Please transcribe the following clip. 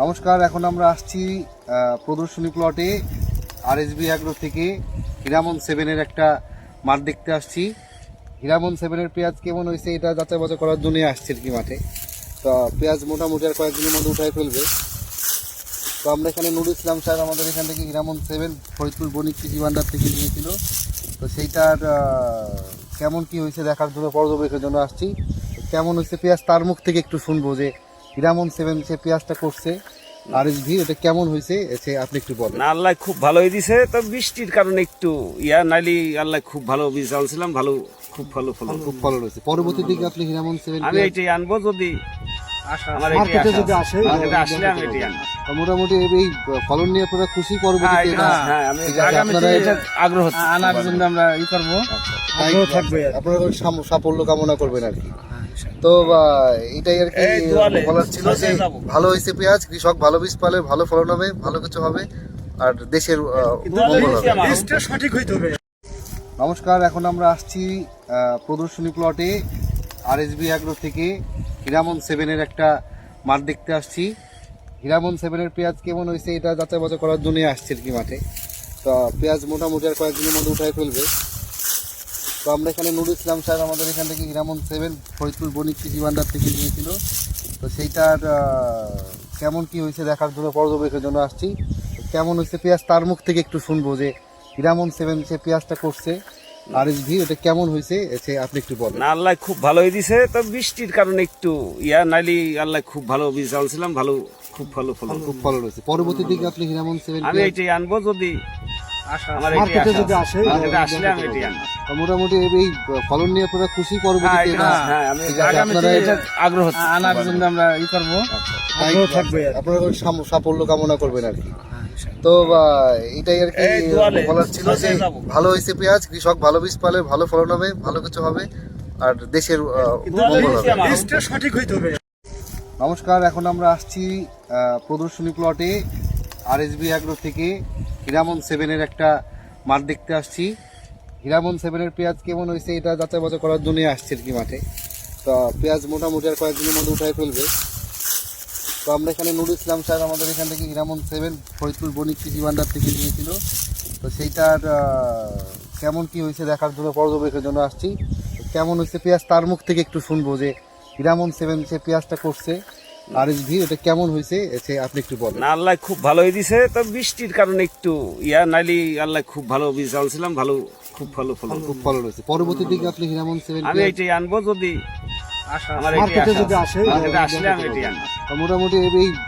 নমস্কার, এখন আমরা আসছি প্রদর্শনী প্লটে আর এস বি অ্যাগ্রো থেকে হিরামন সেভেনের একটা মাঠ দেখতে আসছি। হিরামন সেভেনের পেঁয়াজ কেমন হয়েছে এটা যাচাই বাছাই করার জন্য আসছে আর কি মাঠে। তো পেঁয়াজ মোটামুটি আর কয়েকদিনের মধ্যে উঠাই ফেলবে। তো আমরা এখানে নুরুল ইসলাম স্যার আমাদের এখান থেকে হিরামন সেভেন ফরিদপুর বণিক কৃষি ভান্ডার থেকে নিয়েছিল। তো সেইটার কেমন কি হয়েছে দেখার জন্য, পর্যবেক্ষণের জন্য আসছি। কেমন হয়েছে পেঁয়াজ, তার মুখ থেকে একটু শুনব যে হিরামন সেভেন সে পেঁয়াজটা করছে। আর এস ভি এটা কেমন হয়েছে? সে আপনি একটু বলেন। না আল্লাহ খুব ভালোই দিছে। তো বৃষ্টির কারণে একটু ইয়া নাইলে আল্লাহ খুব ভালো বীজ আনছিলাম ভালো খুব ভালো ফলন খুব ভালো রয়েছে পরবর্তী দিকে আপনি হিরামন সেভেন আমি এটাই আনব যদি আমার এটাই মার্কেটে যদি আসে, আসলে আমি এটাই আনব। মোটামুটি এই ফলন নিয়ে আপনারা খুশি হ্যাঁ, পরবর্তীতে হ্যাঁ, এটা আগ্রহ আনার জন্য আমরা ই করব। তাই আগ্রহ থাকবে আপনারা সাফল্য কামনা করবেন আর কি। তো আহ, এটাই আর কি বলার ছিল যে ভালো হয়েছে পেঁয়াজ কৃষক ভালো বীজ পালে ভালো ফলন হবে ভালো কিছু হবে আর দেশের সঠিক হইতে হবে। নমস্কার এখন আমরা আসছি প্রদর্শনী প্লটে আর এস বি অ্যাগ্রো থেকে হিরামন সেভেনের একটা মাঠ দেখতে আসছি। হিরামন সেভেনের পেঁয়াজ কেমন হয়েছে এটা যাচাই বাছাই করার জন্য আসছে আর কি মাঠে। তো পেঁয়াজ মোটামুটি আর কয়েকদিনের মধ্যে উঠাই ফেলবে। তো আমরা এখানে নুরুল ইসলাম স্যার আমাদের এখান থেকে হিরামন সেভেন ফরিদপুর বণিক কৃষি ভান্ডার থেকে নিয়েছিল। তো সেইটার কেমন কি হয়েছে দেখার জন্য পর্যবেক্ষণের জন্য আসছি। কেমন হয়েছে পেঁয়াজ তার মুখ থেকে একটু শুনব যে হিরামন সেভেন সে পেঁয়াজটা করছে আর এস ভি এটা কেমন হয়েছে সে আপনি একটু বলেন। না আল্লাহ খুব ভালোই দিছে। তো বৃষ্টির কারণে একটু ইয়া নাইলে আল্লাহ খুব ভালো বীজ আনছিলাম ভালো খুব ভালো ফলন খুব ভালো রয়েছে পরবর্তী দিকে আপনি হিরামন সেভেন আমি এটাই আনব যদি আমার যদি আসে, আসলে আমি এটাই আনব। মোটামুটি এই ফলন নিয়ে আপনারা খুশি হ্যাঁ, পরবর্তীতে হ্যাঁ, আপনারা এটা আগ্রহ আনার জন্য আমরা ই করব। থাকবে আপনারা সাফল্য কামনা করবেন আর কি। তো এটাই আর কি বলার ছিল যে ভালো হয়েছে পেঁয়াজ কৃষক ভালো বীজ পালে ভালো ফলন হবে ভালো কিছু হবে আর দেশের সঠিক হইতে হবে। নমস্কার এখন আমরা আসছি প্রদর্শনী প্লটে আর এস বি অ্যাগ্রো থেকে হিরামন সেভেনের একটা মাঠ দেখতে আসছি। হিরামন সেভেনের পেঁয়াজ কেমন হয়েছে এটা যাচাই বাছাই করার জন্যই আসছে আর কি মাঠে। তো পেঁয়াজ মোটামুটি আর কয়েকদিনের মধ্যে উঠাই ফেলবে। তো আমরা এখানে নুরুল ইসলাম স্যার আমাদের এখান থেকে হিরামন সেভেন, ফরিদপুর বণিক কৃষি ভান্ডার থেকে নিয়েছিল। তো সেইটার কেমন কি হয়েছে দেখার জন্য, পর্যবেক্ষণের জন্য আসছি। কেমন হয়েছে পেঁয়াজ তার মুখ থেকে একটু শুনব যে হিরামন সেভেন সে পেঁয়াজটা করছে। আর এস ভি এটা কেমন হয়েছে সে আপনি একটু বলেন। আল্লাহ খুব ভালোই দিছে। তো বৃষ্টির কারণে একটু ইয়া, নাইলে আল্লাহ খুব ভালো বীজ আনছিলাম ভালো খুব ভালো ফলন খুব ভালো রয়েছে। পরবর্তী দিকে আপনি হিরামন সেভেন আমি এটাই আনব যদি আমার এটা যদি আসে, আসলে আমি এটাই আনব। মোটামুটি এই